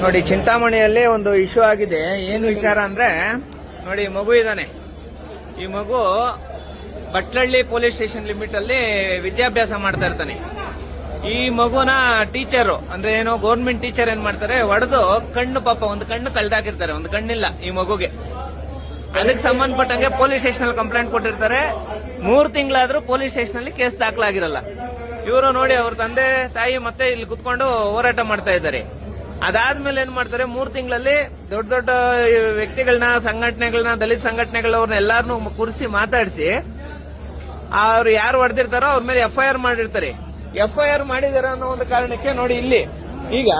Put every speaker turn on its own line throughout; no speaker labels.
ನೋಡಿ, ಚಿಂತಾಮಣಿಯಲ್ಲಿ ಒಂದು ಇಶ್ಯೂ ಆಗಿದೆ. ಏನು ವಿಚಾರ ಅಂದ್ರೆ, ನೋಡಿ ಮಗು ಇದ್ದಾನೆ. ಈ ಮಗು ಬಟ್ಲಳ್ಳಿ ಪೊಲೀಸ್ ಸ್ಟೇಷನ್ ಲಿಮಿಟ್ ಅಲ್ಲಿ ವಿದ್ಯಾಭ್ಯಾಸ ಮಾಡ್ತಾ ಇರ್ತಾನೆ. ಈ ಮಗುನ ಟೀಚರು, ಅಂದ್ರೆ ಏನೋ ಗೌರ್ಮೆಂಟ್ ಟೀಚರ್ ಏನ್ ಮಾಡ್ತಾರೆ ಹೊಡೆದು ಕಣ್ಣು ಪಾಪ, ಒಂದು ಕಣ್ಣು ಕಳ್ದಾಕಿರ್ತಾರೆ, ಒಂದು ಕಣ್ಣಿಲ್ಲ ಈ ಮಗುಗೆ. ಅದಕ್ಕೆ ಸಂಬಂಧಪಟ್ಟಂಗೆ ಪೊಲೀಸ್ ಸ್ಟೇಷನ್ ಅಲ್ಲಿ ಕಂಪ್ಲೇಂಟ್ ಕೊಟ್ಟಿರ್ತಾರೆ. ಮೂರ್ ತಿಂಗಳಾದ್ರೂ ಪೊಲೀಸ್ ಸ್ಟೇಷನ್ ಅಲ್ಲಿ ಕೇಸ್ ದಾಖಲಾಗಿರಲ್ಲ. ಇವರು ನೋಡಿ, ಅವ್ರ ತಂದೆ, ತಾಯಿ ಮತ್ತೆ ಇಲ್ಲಿ ಕುತ್ಕೊಂಡು ಹೋರಾಟ ಮಾಡ್ತಾ ಇದ್ದಾರೆ. ಅದಾದ್ಮೇಲೆ ಏನ್ ಮಾಡ್ತಾರೆ? ಮೂರ್ ತಿಂಗಳಲ್ಲಿ ದೊಡ್ಡ ದೊಡ್ಡ ವ್ಯಕ್ತಿಗಳನ್ನ ಸಂಘಟನೆಗಳನ್ನ ದಲಿತ ಸಂಘಟನೆಗಳವ್ರನ್ನ ಎಲ್ಲಾರನ್ನೂ ಕೂರಿಸಿ ಮಾತಾಡಿಸಿ ಅವ್ರು ಯಾರು ಹೊಡೆದಿರ್ತಾರೋ ಅವ್ರ ಮೇಲೆ ಎಫ್ಐಆರ್ ಮಾಡಿರ್ತಾರೆ. ಎಫ್ಐಆರ್ ಮಾಡಿದಾರೆ ಅನ್ನೋ ಒಂದು ಕಾರಣಕ್ಕೆ ನೋಡಿ ಇಲ್ಲಿ. ಈಗ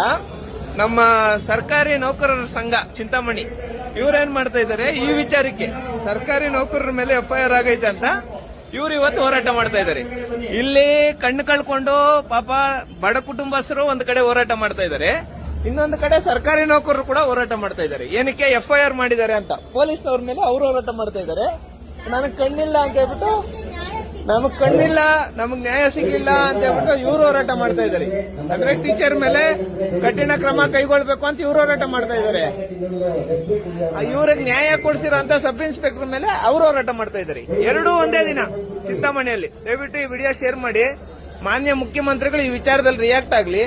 ನಮ್ಮ ಸರ್ಕಾರಿ ನೌಕರರ ಸಂಘ, ಚಿಂತಾಮಣಿ ಇವ್ರೇನ್ ಮಾಡ್ತಾ ಇದ್ದಾರೆ ಈ ವಿಚಾರಕ್ಕೆ ಸರ್ಕಾರಿ ನೌಕರರ ಮೇಲೆ ಎಫ್ಐಆರ್ ಆಗೈತೆ ಅಂತ ಇವ್ರು ಇವತ್ತು ಹೋರಾಟ ಮಾಡ್ತಾ ಇದ್ದಾರೆ ಇಲ್ಲಿ ಕಣ್ಣು ಕಳ್ಕೊಂಡು ಪಾಪ ಬಡ ಕುಟುಂಬಸ್ಥರು ಒಂದ್ ಕಡೆ ಹೋರಾಟ ಮಾಡ್ತಾ ಇದ್ದಾರೆ ಇನ್ನೊಂದು ಕಡೆ ಸರ್ಕಾರಿ ನೌಕರರು ಕೂಡ ಹೋರಾಟ ಮಾಡ್ತಾ ಇದ್ದಾರೆ. ಏನಕ್ಕೆ ಎಫ್ಐಆರ್ ಮಾಡಿದ್ದಾರೆ ಅಂತ. ಪೊಲೀಸ್ನವ್ರ ಮೇಲೆ ಅವರು ಹೋರಾಟ ಮಾಡ್ತಾ ಇದ್ದಾರೆ. ನನಗ್ ಕಣ್ಣಿಲ್ಲ ಅಂತ ಹೇಳ್ಬಿಟ್ಟು, ನಮಗ್ ಕಣ್ಣಿಲ್ಲ, ನಮಗ್ ನ್ಯಾಯ ಸಿಗ್ಲಿಲ್ಲ ಅಂತ ಹೇಳ್ಬಿಟ್ಟು ಇವ್ರು ಹೋರಾಟ ಮಾಡ್ತಾ ಇದ್ದಾರೆ. ಅಂದ್ರೆ ಟೀಚರ್ ಮೇಲೆ ಕಠಿಣ ಕ್ರಮ ಕೈಗೊಳ್ಬೇಕು ಅಂತ ಇವ್ರು ಹೋರಾಟ ಮಾಡ್ತಾ ಇದ್ದಾರೆ. ಇವ್ರಿಗೆ ನ್ಯಾಯ ಕೊಡಿಸಿರೋ ಅಂತ ಸಬ್ ಇನ್ಸ್ಪೆಕ್ಟರ್ ಮೇಲೆ ಅವರು ಹೋರಾಟ ಮಾಡ್ತಾ ಇದ್ದಾರೆ. ಎರಡೂ ಒಂದೇ ದಿನ ಚಿಂತಾಮಣಿಯಲ್ಲಿ. ದಯವಿಟ್ಟು ಈ ವಿಡಿಯೋ ಶೇರ್ ಮಾಡಿ. ಮಾನ್ಯ ಮುಖ್ಯಮಂತ್ರಿಗಳು ಈ ವಿಚಾರದಲ್ಲಿ ರಿಯಾಕ್ಟ್ ಆಗ್ಲಿ.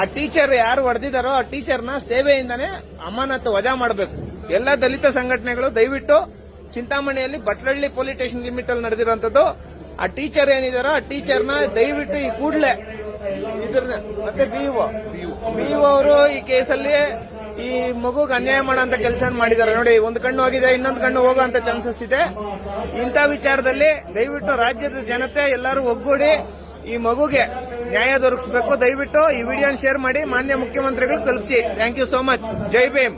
ಆ ಟೀಚರ್ ಯಾರು ಹೊಡೆದಿದ್ದಾರೋ ಆ ಟೀಚರ್ನ ಸೇವೆಯಿಂದನೇ ಅಮಾನತು ವಜಾ ಮಾಡಬೇಕು. ಎಲ್ಲ ದಲಿತ ಸಂಘಟನೆಗಳು ದಯವಿಟ್ಟು ಚಿಂತಾಮಣಿಯಲ್ಲಿ ಬಟ್ಲಳ್ಳಿ ಪೊಲೀಸ್ ಸ್ಟೇಷನ್ ಲಿಮಿಟ್ ಅಲ್ಲಿ ನಡೆದಿರುವಂತದ್ದು ಆ ಟೀಚರ್ ಏನಿದಾರೋ ಆ ಟೀಚರ್ನ ದಯವಿಟ್ಟು ಈ ಕೂಡಲೇ ಇದ್ರನ್ನ ಮತ್ತೆ ಬಿಇಒ ಬಿಇಒ ಅವರು ಈ ಕೇಸಲ್ಲಿ ಈ ಮಗುಗ್ ಅನ್ಯಾಯ ಮಾಡೋಂತ ಕೆಲಸ ಮಾಡಿದ್ದಾರೆ. ನೋಡಿ, ಒಂದು ಕಣ್ಣು ಹೋಗಿದೆ, ಇನ್ನೊಂದು ಕಣ್ಣು ಹೋಗುವಂತ ಚಾನ್ಸಸ್ ಇದೆ. ಇಂಥ ವಿಚಾರದಲ್ಲಿ ದಯವಿಟ್ಟು ರಾಜ್ಯದ ಜನತೆ ಎಲ್ಲರೂ ಒಗ್ಗೂಡಿ ಈ ಮಗುಗೆ ನ್ಯಾಯ ದೊರಕಿಸಬೇಕು. ದಯವಿಟ್ಟು ಈ ವಿಡಿಯೋನ ಶೇರ್ ಮಾಡಿ ಮಾನ್ಯ ಮುಖ್ಯಮಂತ್ರಿಗಳು ತಲುಪಿಸಿ. Thank you so much Jai Bhim.